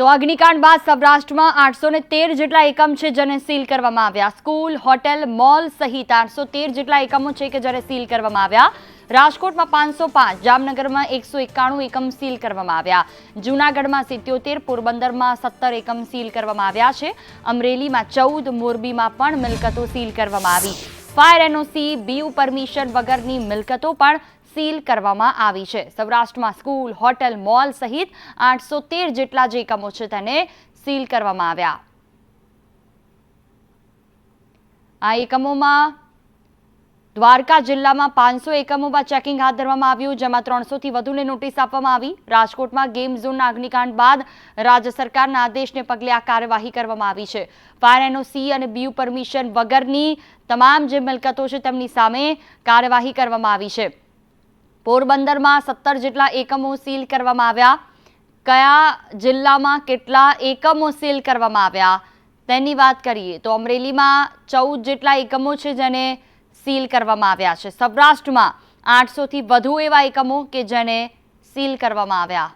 તો અગ્નિકાંડ બાદ સૌરાષ્ટ્રમાં આઠસો તેર જેટલા એકમ છે જેને સીલ કરવામાં આવ્યા. સ્કૂલ, હોટેલ, મોલ સહિત આઠસો તેર જેટલા એકમો છે કે જેને સીલ કરવામાં આવ્યા. રાજકોટમાં પાંચસો પાંચ, જામનગરમાં એકસો એકાણું એકમ સીલ કરવામાં આવ્યા. જૂનાગઢમાં સિત્યોતેર, પોરબંદરમાં સત્તર એકમ સીલ કરવામાં આવ્યા છે. અમરેલીમાં ચૌદ, મોરબીમાં પણ મિલકતો સીલ કરવામાં આવી. ફાયર એનઓસી, બીયુ પરમિશન વગરની મિલકતો પણ સીલ કરવામાં આવી છે. સૌરાષ્ટ્રમાં સ્કૂલ, હોટેલ, મોલ સહિત આઠસો તેર જેટલા જે એકમો છે તેને સીલ કરવામાં આવ્યા. આ એકમોમાં દ્વારકા જિલ્લામાં પાંચસો એકમોમાં ચેકિંગ હાથ ધરવામાં આવ્યું, જેમાં ત્રણસોથી વધુને નોટિસ આપવામાં આવી. રાજકોટમાં ગેમ ઝોનના અગ્નિકાંડ બાદ રાજ્ય સરકારના આદેશને પગલે આ કાર્યવાહી કરવામાં આવી છે. ફાયર એનઓસી અને બીયુ પરમિશન વગરની તમામ જે મિલકતો છે તેમની સામે કાર્યવાહી કરવામાં આવી છે. પોરબંદરમાં સત્તર જેટલા એકમો સીલ કરવામાં આવ્યા. કયા જિલ્લામાં કેટલા એકમો સીલ કરવામાં આવ્યા? તેની વાત કરીએ તો અમરેલીમાં ચૌદ જેટલા એકમો છે જેને સીલ કરવામાં આવ્યા છે. સૌરાષ્ટ્રમાં આઠસોથી વધુ એવા એકમો કે જેને સીલ કરવામાં આવ્યા.